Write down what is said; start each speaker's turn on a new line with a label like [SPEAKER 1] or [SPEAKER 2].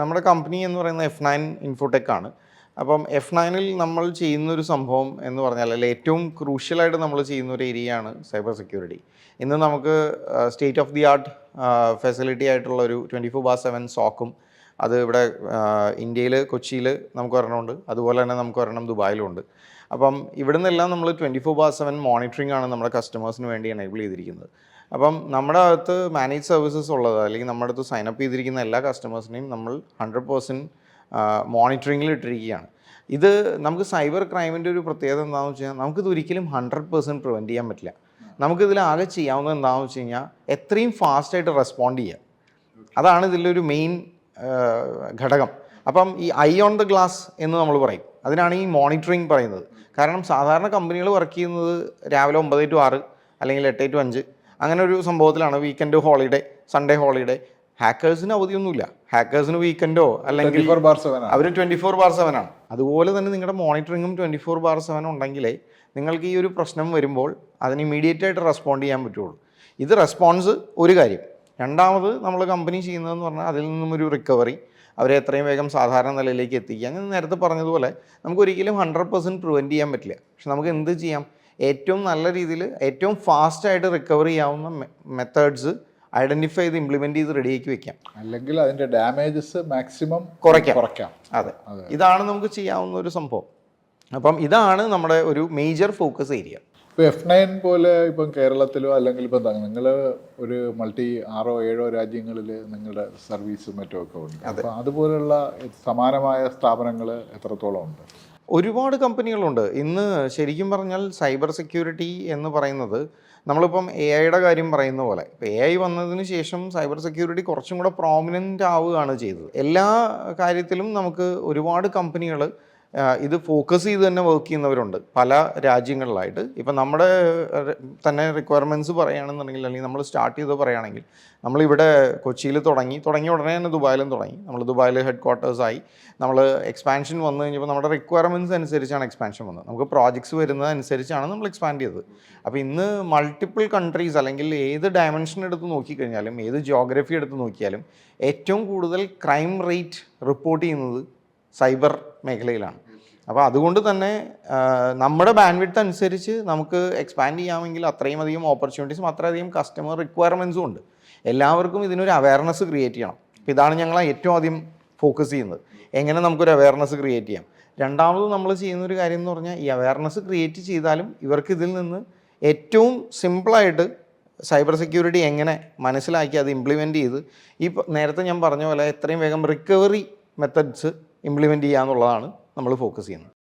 [SPEAKER 1] നമ്മുടെ കമ്പനി എന്ന് പറയുന്നത് എഫ് നയൻ ഇൻഫോടെക് ആണ്. അപ്പം എഫ് നയനിൽ നമ്മൾ ചെയ്യുന്നൊരു സംഭവം എന്ന് പറഞ്ഞാൽ അല്ലെങ്കിൽ ഏറ്റവും ക്രൂഷ്യലായിട്ട് നമ്മൾ ചെയ്യുന്ന ഒരു ഏരിയയാണ് സൈബർ സെക്യൂരിറ്റി ഇന്ന് നമുക്ക് state of the art facility ആയിട്ടുള്ള ഒരു ട്വന്റി ഫോർ ബാർ സെവൻ സോക്കും അത് ഇവിടെ ഇന്ത്യയിൽ കൊച്ചിയിൽ നമുക്ക് ഒരെണ്ണമുണ്ട്. അതുപോലെ തന്നെ നമുക്ക് ഒരെണ്ണം ദുബായിലും ഉണ്ട്. അപ്പം ഇവിടെ നിന്നെല്ലാം നമ്മൾ twenty four bar seven monitoring ആണ് നമ്മുടെ കസ്റ്റമേഴ്സിന് വേണ്ടി എനേബിൾ ചെയ്തിരിക്കുന്നത്. അപ്പം നമ്മുടെ അകത്ത് മാനേജ് സർവീസസ് ഉള്ളത് അല്ലെങ്കിൽ നമ്മുടെ അടുത്ത് സൈൻ അപ്പ് ചെയ്തിരിക്കുന്ന എല്ലാ കസ്റ്റമേഴ്സിനെയും നമ്മൾ ഹൺഡ്രഡ് പേഴ്സന്റ് മോണിറ്ററിങ്ങിൽ ഇട്ടിരിക്കുകയാണ്. ഇത് നമുക്ക് സൈബർ ക്രൈമിന്റെ ഒരു പ്രത്യേകത എന്താണെന്ന് വെച്ച് കഴിഞ്ഞാൽ നമുക്കിത് ഒരിക്കലും ഹൺഡ്രഡ് പേഴ്സന്റ് പ്രിവെന്റ് ചെയ്യാൻ പറ്റില്ല. നമുക്കിതിൽ ആകെ ചെയ്യാവുന്നത് എന്താണെന്ന് വെച്ച് കഴിഞ്ഞാൽ എത്രയും ഫാസ്റ്റായിട്ട് റെസ്പോണ്ട് ചെയ്യുക അതാണ് ഇതിലൊരു മെയിൻ ഘടകം. അപ്പം ഈ ഐ ഓൺ ദ ഗ്ലാസ് എന്ന് നമ്മൾ പറയും. അതിനാണ് ഈ മോണിറ്ററിങ് പറയുന്നത്. കാരണം സാധാരണ കമ്പനികൾ വർക്ക് ചെയ്യുന്നത് രാവിലെ ഒമ്പത് ടു ആറ് അല്ലെങ്കിൽ എട്ട് ടു അഞ്ച്. അങ്ങനെ ഒരു സംഭവത്തിലാണ് വീക്കെൻഡ് ഹോളിഡേ സൺഡേ ഹോളിഡേ ഹാക്കേഴ്സിന് അവധിയൊന്നുമില്ല. ഹാക്കേഴ്സിന് വീക്കെൻഡോ അല്ലെങ്കിൽ അവർ ട്വന്റി ഫോർ ബാർ സെവൻ ആണ്. അതുപോലെ തന്നെ നിങ്ങളുടെ മോണിറ്ററിങ്ങും ട്വന്റി ഫോർ ബാർ സെവൻ ഉണ്ടെങ്കിലേ നിങ്ങൾക്ക് ഈ ഒരു പ്രശ്നം വരുമ്പോൾ അതിന് ഇമീഡിയറ്റ് ആയിട്ട് റെസ്പോണ്ട് ചെയ്യാൻ പറ്റുള്ളൂ. ഇത് റെസ്പോൺസ് ഒരു കാര്യം. രണ്ടാമത് നമ്മൾ കമ്പനി ചെയ്യുന്നതെന്ന് പറഞ്ഞാൽ അതിൽ നിന്നും ഒരു റിക്കവറി അവരെ എത്രയും വേഗം സാധാരണ നിലയിലേക്ക് എത്തിക്കുക. ഞാൻ നേരത്തെ പറഞ്ഞതുപോലെ നമുക്ക് ഒരിക്കലും ഹൺഡ്രഡ് പെർസെന്റ് പ്രിവെന്റ് ചെയ്യാൻ പറ്റില്ല. പക്ഷെ നമുക്ക് എന്ത് ചെയ്യാം? ഏറ്റവും നല്ല രീതിയിൽ ഏറ്റവും ഫാസ്റ്റായിട്ട് റിക്കവർ ചെയ്യാവുന്ന മെത്തേഡ്സ് ഐഡന്റിഫൈ ചെയ്ത് ഇംപ്ലിമെന്റ് ചെയ്ത് റെഡിയാക്കി വെക്കാം.
[SPEAKER 2] അല്ലെങ്കിൽ അതിന്റെ ഡാമേജസ് മാക്സിമം
[SPEAKER 1] കുറയ്ക്കാം.
[SPEAKER 2] കുറയ്ക്കാം.
[SPEAKER 1] അതെ. ഇതാണ് നമുക്ക് ചെയ്യാവുന്ന ഒരു സംഭവം. അപ്പം ഇതാണ് നമ്മുടെ ഒരു മേജർ ഫോക്കസ് ഏരിയ
[SPEAKER 2] ഇപ്പൊ എഫ് നയൻ പോലെ ഇപ്പം കേരളത്തിലോ അല്ലെങ്കിൽ ഇപ്പം നിങ്ങൾ ഒരു മൾട്ടി ആറോ ഏഴോ രാജ്യങ്ങളിൽ നിങ്ങളുടെ സർവീസും മറ്റോ ഒക്കെ ഉണ്ട്. അപ്പോൾ അതുപോലുള്ള സമാനമായ സ്ഥാപനങ്ങൾ എത്രത്തോളം ഉണ്ട്?
[SPEAKER 1] ഒരുപാട് കമ്പനികളുണ്ട്. ഇന്ന് ശരിക്കും പറഞ്ഞാൽ സൈബർ സെക്യൂരിറ്റി എന്ന് പറയുന്നത് നമ്മളിപ്പം എ ഐയുടെ കാര്യം പറയുന്ന പോലെ. ഇപ്പം എ ഐ വന്നതിന് ശേഷം സൈബർ സെക്യൂരിറ്റി കുറച്ചും കൂടെ പ്രോമിനന്റ് ആവുകയാണ് ചെയ്തത്. എല്ലാ കാര്യത്തിലും നമുക്ക് ഒരുപാട് കമ്പനികൾ ഇത് ഫോക്കസ് ചെയ്ത് തന്നെ വർക്ക് ചെയ്യുന്നവരുണ്ട്. പല രാജ്യങ്ങളിലായിട്ട്. ഇപ്പം നമ്മുടെ തന്നെ റിക്വയർമെന്റ്സ് പറയുകയാണെന്നുണ്ടെങ്കിൽ അല്ലെങ്കിൽ നമ്മൾ സ്റ്റാർട്ട് ചെയ്ത് പറയുകയാണെങ്കിൽ നമ്മളിവിടെ കൊച്ചിയിൽ തുടങ്ങി. തുടങ്ങിയ ഉടനെ തന്നെ ദുബായിലും തുടങ്ങി. നമ്മൾ ദുബായിൽ ഹെഡ് ക്വാർട്ടേഴ്സായി നമ്മൾ എക്സ്പാൻഷൻ വന്നു കഴിഞ്ഞപ്പോൾ നമ്മുടെ റിക്വയർമെന്റ്സ് അനുസരിച്ചാണ് എക്സ്പാൻഷൻ വന്നത്. നമുക്ക് പ്രോജക്ട്സ് വരുന്നത് അനുസരിച്ചാണ് നമ്മൾ എക്സ്പാൻഡ് ചെയ്തത്. അപ്പോൾ ഇന്ന് മൾട്ടിപ്പിൾ കൺട്രീസ് അല്ലെങ്കിൽ ഏത് ഡയമെൻഷൻ എടുത്ത് നോക്കിക്കഴിഞ്ഞാലും ഏത് ജോഗ്രഫി എടുത്ത് നോക്കിയാലും ഏറ്റവും കൂടുതൽ ക്രൈം റേറ്റ് റിപ്പോർട്ട് ചെയ്യുന്നത് സൈബർ മേഖലയിലാണ്. അപ്പോൾ അതുകൊണ്ട് തന്നെ നമ്മുടെ ബാൻഡ്വിഡ്ത്ത് അനുസരിച്ച് നമുക്ക് എക്സ്പാൻഡ് ചെയ്യാമെങ്കിൽ അത്രയും അധികം ഓപ്പർച്യൂണിറ്റീസും അത്രയധികം കസ്റ്റമർ റിക്വയർമെന്റ്സും ഉണ്ട്. എല്ലാവർക്കും ഇതിനൊരു അവയർനെസ് ക്രിയേറ്റ് ചെയ്യണം. അപ്പോൾ ഇതാണ് ഞങ്ങൾ ഏറ്റവും ആദ്യം ഫോക്കസ് ചെയ്യുന്നത്. എങ്ങനെ നമുക്കൊരു അവയർനെസ് ക്രിയേറ്റ് ചെയ്യാം? രണ്ടാമത് നമ്മൾ ചെയ്യുന്ന ഒരു കാര്യം എന്ന് പറഞ്ഞാൽ ഈ അവയർനെസ് ക്രിയേറ്റ് ചെയ്താലും ഇവർക്ക് ഇതിൽ നിന്ന് ഏറ്റവും സിമ്പിളായിട്ട് സൈബർ സെക്യൂരിറ്റി എങ്ങനെ മനസ്സിലാക്കി അത് ഇംപ്ലിമെന്റ് ചെയ്ത് ഈ നേരത്തെ ഞാൻ പറഞ്ഞ പോലെ എത്രയും വേഗം റിക്കവറി മെത്തഡ്സ് ഇംപ്ലിമെന്റ് ചെയ്യുക എന്നുള്ളതാണ് നമ്മൾ ഫോക്കസ് ചെയ്യുന്നത്.